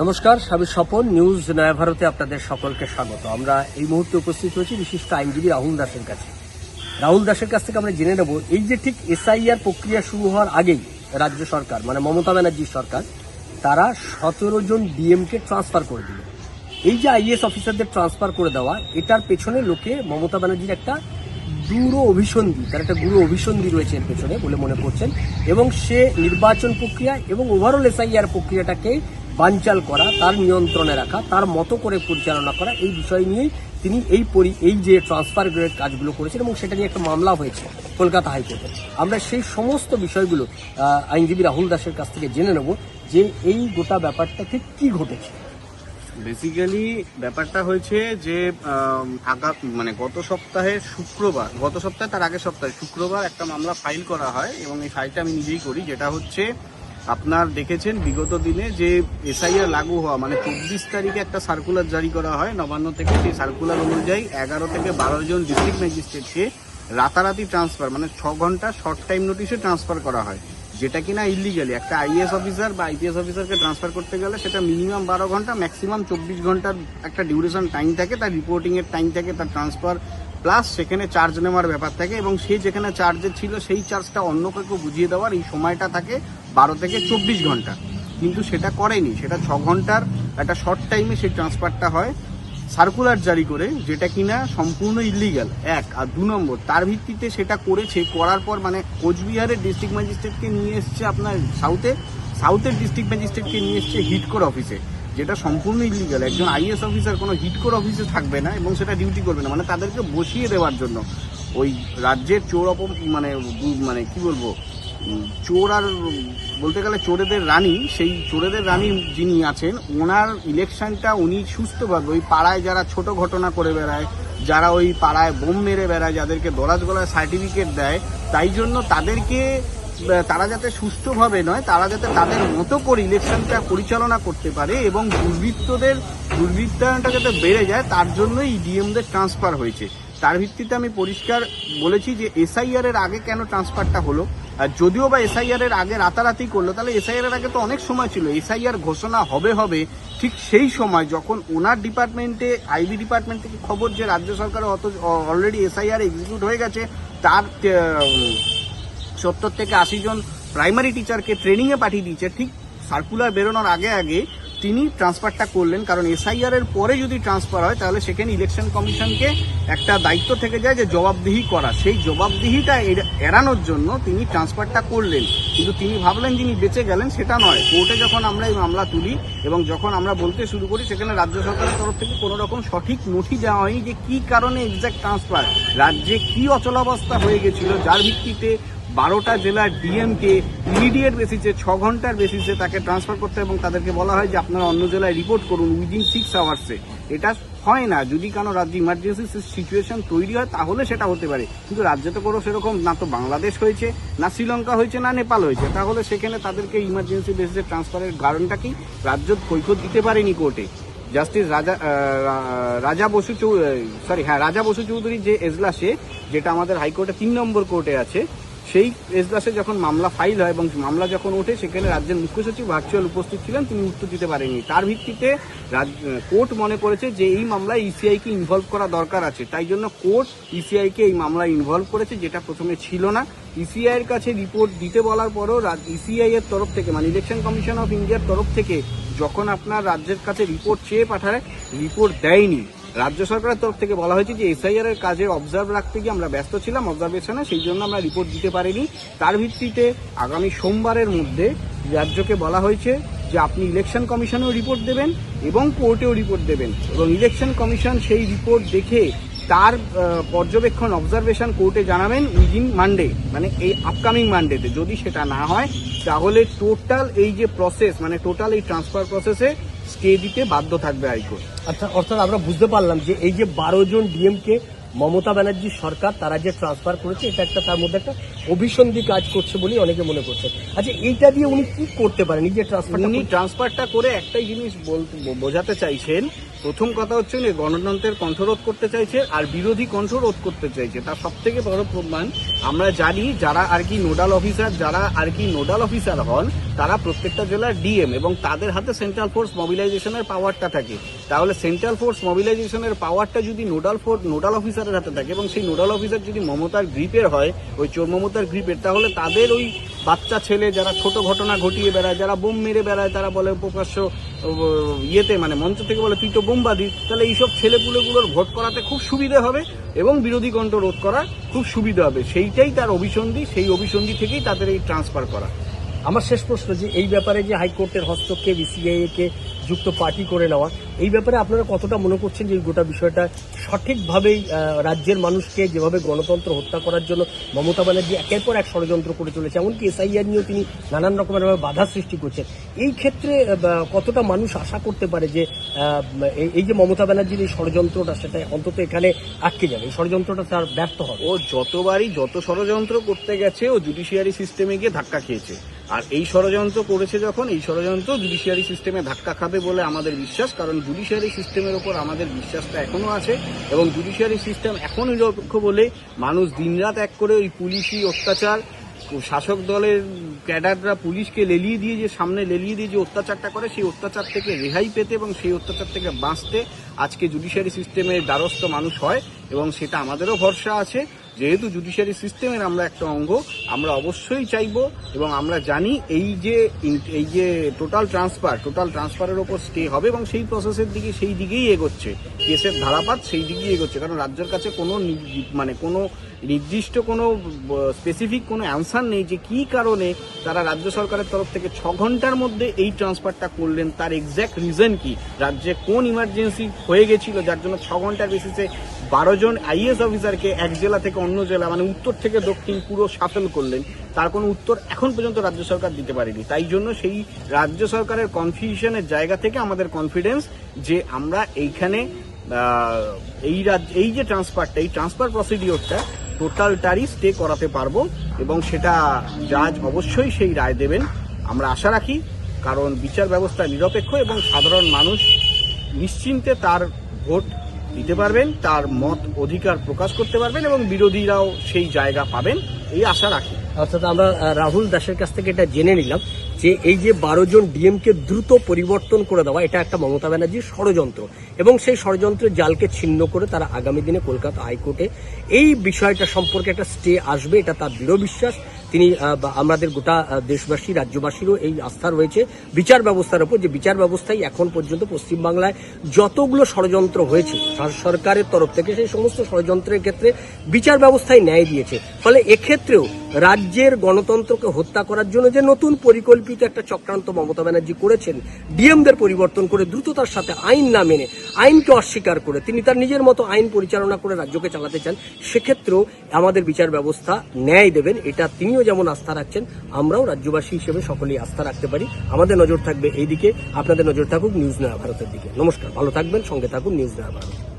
নমস্কার স্বামী স্বপন, নিউজ নয়া ভারতে আপনাদের সকলকে স্বাগত। আমরা এই মুহূর্তে উপস্থিত হয়েছি বিশিষ্ট আইনজীবী রাহুল দাসের কাছে। রাহুল দাসের কাছ থেকে আমরা জেনে নেব, এই যে ঠিক এসআইআর প্রক্রিয়া শুরু হওয়ার আগেই রাজ্য সরকার মানে মমতা ব্যানার্জির সরকার, তারা সতেরো জন ডিএমকে ট্রান্সফার করে দিল। এই যে আইএস অফিসারদের ট্রান্সফার করে দেওয়া, এটার পেছনে লোকে মমতা ব্যানার্জির একটা দূর অভিসন্ধি, তার একটা গুরু অভিসন্ধি রয়েছে এর পেছনে বলে মনে করছেন, এবং সে নির্বাচন প্রক্রিয়া এবং ওভারঅল এসআইআর প্রক্রিয়াটাকে বানচাল করা, তার নিয়ন্ত্রণে রাখা, তার মতো করে পরিচালনা করা, এই বিষয় নিয়েই তিনি এই পরি, এই যে ট্রান্সফার গ্রেড কাজগুলো করেছেন এবং সেটা নিয়ে একটা মামলা হয়েছে কলকাতা হাইকোর্টে। আমরা সেই সমস্ত বিষয়গুলো আইনজীবী রাহুল দাসের কাছ থেকে জেনে নেব যে এই গোটা ব্যাপারটা ঠিক কি ঘটেছে। বেসিক্যালি ব্যাপারটা হয়েছে যে আগা মানে গত সপ্তাহে শুক্রবার, গত সপ্তাহে তার আগের সপ্তাহে শুক্রবার একটা মামলা ফাইল করা হয় এবং এই ফাইলটা আমি নিজেই করি, যেটা হচ্ছে আপনার দেখেছেন বিগত দিনে যে এসআইআর লাগু হওয়া মানে চব্বিশ তারিখে একটা সার্কুলার জারি করা হয়, নবান্ন থেকে সেই সার্কুলার অনুযায়ী এগারো থেকে বারো জন ডিস্ট্রিক্ট ম্যাজিস্ট্রেটকে রাতারাতি ট্রান্সফার মানে ছ ঘণ্টা শর্ট টাইম নোটিশে ট্রান্সফার করা হয়, যেটা কিনা ইলিগালি একটা আইএস অফিসার বা আইপিএস অফিসারকে ট্রান্সফার করতে গেলে সেটা মিনিমাম বারো ঘণ্টা ম্যাক্সিমাম চব্বিশ ঘণ্টার একটা ডিউরেশন টাইম থাকে, তার রিপোর্টিং এর টাইম থাকে, তার ট্রান্সফার প্লাস সেখানে চার্জ নেওয়ার ব্যাপার থাকে এবং সে যেখানে চার্জে ছিল, সেই চার্জটা অন্য কাউকে বুঝিয়ে দেওয়ার এই সময়টা থাকে। বারো থেকে চব্বিশ ঘণ্টা। কিন্তু সেটা করেনি, সেটা ছ ঘণ্টার একটা শর্ট টাইমে সেই ট্রান্সফারটা হয় সার্কুলার জারি করে, যেটা কিনা সম্পূর্ণ ইলিগাল এক। আর দু নম্বর, তার ভিত্তিতে সেটা করেছে, করার পর মানে কোচবিহারের ডিস্ট্রিক্ট ম্যাজিস্ট্রেটকে নিয়ে এসছে আপনার সাউথে সাউথের ডিস্ট্রিক্ট ম্যাজিস্ট্রেটকে নিয়ে এসছে হিটকোর অফিসে যেটা সম্পূর্ণ ইলিগাল একজন আইএস অফিসার কোনো হিটকোর অফিসে থাকবে না এবং সেটা ডিউটি করবে না মানে তাদেরকে বসিয়ে দেওয়ার জন্য। ওই রাজ্যের চোর অপ মানে মানে কি বলব? চোর আর বলতে গেলে চোরেদের রানী, সেই চোরেদের রানী যিনি আছেন, ওনার ইলেকশনটা উনি সুস্থভাবে ওই পাড়ায় যারা ছোট ঘটনা করে বেড়ায়, যারা ওই পাড়ায় বোম মেরে বেড়ায়, যাদেরকে দরাজ গলায় সার্টিফিকেট দেয়, তাই জন্য তাদেরকে তারা যাতে সুষ্ঠুভাবে নয়, তারা যাতে তাদের মতো করে ইলেকশনটা পরিচালনা করতে পারে এবং দুর্বৃত্তদের, দুর্বৃত্তায়নটা যাতে বেড়ে যায়, তার জন্যই ডিএমদের ট্রান্সফার হয়েছে। তার ভিত্তিতে আমি পরিষ্কার বলেছি যে এসআইআর এর আগে কেন ট্রান্সফারটা হলো? যদিও বা এসআইআর এর আগে রাতারাতি করল, তাহলে এসআইআর এর আগে তো অনেক সময় ছিল। এসআইআর ঘোষণা হবে হবে, ঠিক সেই সময় যখন ওনার ডিপার্টমেন্টে আইবি ডিপার্টমেন্ট থেকে খবর যে রাজ্য সরকারের অত অলরেডি এসআইআর এক্সিকিউট হয়ে গেছে, তার সত্তর থেকে আশি জন প্রাইমারি টিচারকে ট্রেনিংয়ে পাঠিয়ে দিয়েছে, ঠিক সার্কুলার বেরোনোর আগে আগে তিনি ট্রান্সফারটা করলেন, কারণ এসআইআর এর পরে যদি ট্রান্সফার হয়, তাহলে সেখানে ইলেকশন কমিশনকে একটা দায়িত্ব থেকে যায় যে জবাবদিহি করা। সেই জবাবদিহিটা এড়ানোর জন্য তিনি ট্রান্সফারটা করলেন। কিন্তু তিনি ভাবলেন যিনি বেঁচে গেলেন, সেটা নয়। কোর্টে যখন আমরা এই মামলা তুলি এবং যখন আমরা বলতে শুরু করি, সেখানে রাজ্য সরকারের তরফ থেকে কোনো রকম সঠিক নথি দেওয়া হয়নি যে কি কারণে এক্সাক্ট ট্রান্সফার রাজ্যে কি অচলাবস্থা হয়ে গেছিল, যার ভিত্তিতে বারোটা জেলার ডিএমকে ইমিডিয়েট বেসিসে, ছ ঘণ্টার বেসিসে তাকে ট্রান্সফার করতে এবং তাদেরকে বলা হয় যে আপনারা অন্য জেলায় রিপোর্ট করুন উইদিন সিক্স আওয়ার্সে এটা হয় না। যদি কোনো রাজ্যে ইমার্জেন্সি সিচুয়েশন তৈরি হয়, তাহলে সেটা হতে পারে। কিন্তু রাজ্যে তো কোনো সেরকম না তো বাংলাদেশ হয়েছে, না শ্রীলঙ্কা হয়েছে, না নেপাল হয়েছে। তাহলে সেখানে তাদেরকে ইমার্জেন্সি বেসিসে ট্রান্সফারের কারণটা কি? রাজ্য কৈফত দিতে পারেনি কোর্টে জাস্টিস রাজা রাজা বসু সরি হ্যাঁ রাজা বসু চৌধুরী যে এজলাসে, যেটা আমাদের হাইকোর্টে তিন নম্বর কোর্টে আছে সেই এজলাসে যখন মামলা ফাইল হয় এবং মামলা যখন ওঠে, সেখানে রাজ্যের মুখ্য সচিব ভার্চুয়াল উপস্থিত ছিলেন, তিনি উত্তর দিতে পারেননি। তার ভিত্তিতে কোর্ট মনে করেছে যে এই মামলায় ইসিআইকে ইনভলভ করা দরকার আছে। তাই জন্য কোর্ট ইসিআইকে এই মামলায় ইনভলভ করেছে, যেটা প্রথমে ছিল না। ইসিআই এর কাছে রিপোর্ট দিতে বলার পরও ইসিআই এর তরফ থেকে মানে ইলেকশন কমিশন অফ ইন্ডিয়ার তরফ থেকে, যখন আপনার রাজ্যের কাছে রিপোর্ট চেয়ে পাঠায় রিপোর্ট দেয়নি। রাজ্য সরকারের তরফ থেকে বলা হয়েছে যে এসআইআর এর কাজে অবজার্ভ রাখতে গিয়ে আমরা ব্যস্ত ছিলাম অবজারভেশনে সেই জন্য আমরা রিপোর্ট দিতে পারিনি। তার ভিত্তিতে আগামী সোমবারের মধ্যে রাজ্যকে বলা হয়েছে যে আপনি ইলেকশন কমিশনেও রিপোর্ট দেবেন এবং কোর্টেও রিপোর্ট দেবেন। এবং ইলেকশন কমিশন সেই রিপোর্ট দেখে তার পর্যবেক্ষণ অবজারভেশন কোর্টে জানাবেন উইদিন মানডে মানে এই আপকামিং মানডেতে যদি সেটা না হয়, তাহলে টোটাল এই যে প্রসেস মানে টোটাল এই ট্রান্সফার প্রসেসে স্টে দিতে বাধ্য থাকবে হাইকোর্ট। আচ্ছা অর্থাৎ আমরা বুঝতে পারলাম যে এই যে বারো জন ডিএমকে মমতা ব্যানার্জির সরকার তারা যে ট্রান্সফার করেছে এটা একটা তার মধ্যে একটা অভিসন্ধি কাজ করছে বলেই অনেকে মনে করছে আচ্ছা এইটা দিয়ে উনি কি করতে পারেন? এই যে ট্রান্সফার উনি ট্রান্সফারটা করে একটাই জিনিস বলতে বোঝাতে চাইছেন প্রথম কথা হচ্ছে যে গণতন্ত্রের কণ্ঠরোধ করতে চাইছে আর বিরোধী কণ্ঠরোধ করতে চাইছে। তার সব থেকে বড় প্রমাণ আমরা জানি যারা আর কি নোডাল অফিসার, যারা আর কি নোডাল অফিসার হন, তারা প্রত্যেকটা জেলার ডিএম এবং তাদের হাতে সেন্ট্রাল ফোর্স মোবিলাইজেশনের পাওয়ারটা থাকে। তাহলে সেন্ট্রাল ফোর্স মোবিলাইজেশনের পাওয়ারটা যদি নোডাল ফোর্স নোডাল অফিসারের হাতে থাকে এবং সেই নোডাল অফিসার যদি মমতার গ্রিপের হয়, ওই চোর মমতার গ্রিপের তাহলে তাদের ওই বাচ্চা ছেলে যারা ছোট ঘটনা ঘটিয়ে বেড়ায়, যারা বোম মেরে বেড়ায়, তারা বলে প্রকাশ্য ইয়েতে মানে মঞ্চ থেকে বলে তুই তো বোমবাদী তাহলে এইসব ছেলেপুলেগুলোর ভোট করাতে খুব সুবিধে হবে এবং বিরোধী কণ্ঠ রোধ করা খুব সুবিধা হবে। সেইটাই তার অভিসন্ধি, সেই অভিসন্ধি থেকেই তাদের এই ট্রান্সফার করা। আমার শেষ প্রশ্ন যে, এই ব্যাপারে যে হাইকোর্টের হস্তক্ষেপ ইসিআইএ কে যুক্ত পার্টি করে নেওয়া। এই ব্যাপারে আপনারা কতটা মনে করছেন যে গোটা বিষয়টা সঠিকভাবেই রাজ্যের মানুষকে যেভাবে গণতন্ত্র হত্যা করার জন্য মমতা ব্যানার্জি একের পর এক ষড়যন্ত্র করে চলেছে, এমনকি এসআইআর নিয়েও তিনি নানান রকমের বাধা সৃষ্টি করছেন। এই ক্ষেত্রে কতটা মানুষ আশা করতে পারে যে এই যে মমতা ব্যানার্জির এই ষড়যন্ত্রটা, সেটা অন্তত এখানে আটকে যাবে। এই ষড়যন্ত্রটা তার ব্যর্থ হবে। ও যতবারই যত ষড়যন্ত্র করতে গেছে, ও জুডিশিয়ারি সিস্টেমে গিয়ে ধাক্কা খেয়েছে। আর এই ষড়যন্ত্র করেছে যখন, এই ষড়যন্ত্র জুডিশিয়ারি সিস্টেমে ধাক্কা খাবে বলে আমাদের বিশ্বাস, কারণ জুডিশিয়ারি সিস্টেমের ওপর আমাদের বিশ্বাসটা এখনও আছে এবং জুডিশিয়ারি সিস্টেম এখন নিরপেক্ষ বলে মানুষ দিনরাত এক করে ওই পুলিশি অত্যাচার শাসক দলের ক্যাডাররা পুলিশকে লেলিয়ে দিয়ে যে সামনে লেলিয়ে দিয়ে যে অত্যাচারটা করে, সেই অত্যাচার থেকে রেহাই পেতে এবং সেই অত্যাচার থেকে বাঁচতে আজকে জুডিশিয়ারি সিস্টেমের দ্বারস্থ মানুষ হয় এবং সেটা আমাদেরও ভরসা আছে। যেহেতু জুডিশিয়ারি সিস্টেমের আমরা একটা অঙ্গ, আমরা অবশ্যই চাইব এবং আমরা জানি এই যে এই যে টোটাল ট্রান্সফার টোটাল ট্রান্সফারের ওপর স্টে হবে এবং সেই প্রসেসের দিকে, সেই দিকেই এগোচ্ছে। কেসের ধারাপাত সেই দিকেই এগোচ্ছে। কারণ রাজ্যের কাছে কোনো মানে কোনো নির্দিষ্ট কোনো স্পেসিফিক কোনো অ্যান্সার নেই যে কি কারণে তারা রাজ্য সরকারের তরফ থেকে ছ ঘণ্টার মধ্যে এই ট্রান্সফারটা করলেন, তার এক্স্যাক্ট রিজন কি? রাজ্যে কোন ইমার্জেন্সি হয়ে গেছিল, যার জন্য ছ ঘণ্টার বেসিসে বারো জন আইএস অফিসারকে এক জেলা থেকে অন্য জেলা মানে উত্তর থেকে দক্ষিণ পুরো সাফেল করলেন। তার কোনো উত্তর এখন পর্যন্ত রাজ্য সরকার দিতে পারেনি। তাই জন্য সেই রাজ্য সরকারের কনফিউশনের জায়গা থেকে আমাদের কনফিডেন্স যে আমরা এইখানে এই রাজ্য, এই যে ট্রান্সফারটা এই ট্রান্সফার প্রসিডিওরটা টোটালটারই স্টে করাতে পারব এবং সেটা জাজ অবশ্যই সেই রায় দেবেন। আমরা আশা রাখি, কারণ বিচার ব্যবস্থা নিরপেক্ষ এবং সাধারণ মানুষ নিশ্চিন্তে তার ভোট দিতে পারবেন, তার মত অধিকার প্রকাশ করতে পারবেন এবং বিরোধীরাও সেই জায়গা পাবেন, এই আশা রাখি। অর্থাৎ আমরা রাহুল দাসের কাছ থেকে এটা জেনে নিলাম যে এই যে বারো জন ডিএমকে দ্রুত পরিবর্তন করে দেওয়া, এটা একটা মমতা ব্যানার্জির ষড়যন্ত্র এবং সেই ষড়যন্ত্রের জালকে ছিন্ন করে তারা আগামী দিনে কলকাতা হাইকোর্টে এই বিষয়টা সম্পর্কে একটা স্টে আসবে, এটা তার দৃঢ় বিশ্বাস। তিনি আমাদের গোটা দেশবাসী, রাজ্যবাসীরও এই আস্থা রয়েছে। বিচার ব্যবস্থার উপর, যে বিচার ব্যবস্থাই এখন পর্যন্ত পশ্চিমবাংলায় যতগুলো ষড়যন্ত্র হয়েছে সরকারের তরফ থেকে সেই সমস্ত ষড়যন্ত্রের ক্ষেত্রে বিচার ব্যবস্থায় ন্যায় দিয়েছে। ফলে এক্ষেত্রেও রাজ্যের গণতন্ত্রকে হত্যা করার জন্য যে নতুন পরিকল্পিত একটা চক্রান্ত মমতা ব্যানার্জি করেছেন, ডিএমদের পরিবর্তন করে দ্রুততার সাথে আইন না মেনে, আইনকে অস্বীকার করে তিনি তার নিজের মতো আইন পরিচালনা করে রাজ্যকে চালাতে চান, সেক্ষেত্রেও আমাদের বিচার ব্যবস্থা ন্যায় দেবেন, এটা তিনিও যেমন আস্থা রাখছেন, আমরাও রাজ্যবাসী হিসেবে সকলেই আস্থা রাখতে পারি। আমাদের নজর থাকবে এই দিকে আপনাদের নজর থাকুক নিউজ নয়া ভারতের দিকে। নমস্কার, ভালো থাকবেন, সঙ্গে থাকুন নিউজ নয়া ভারত।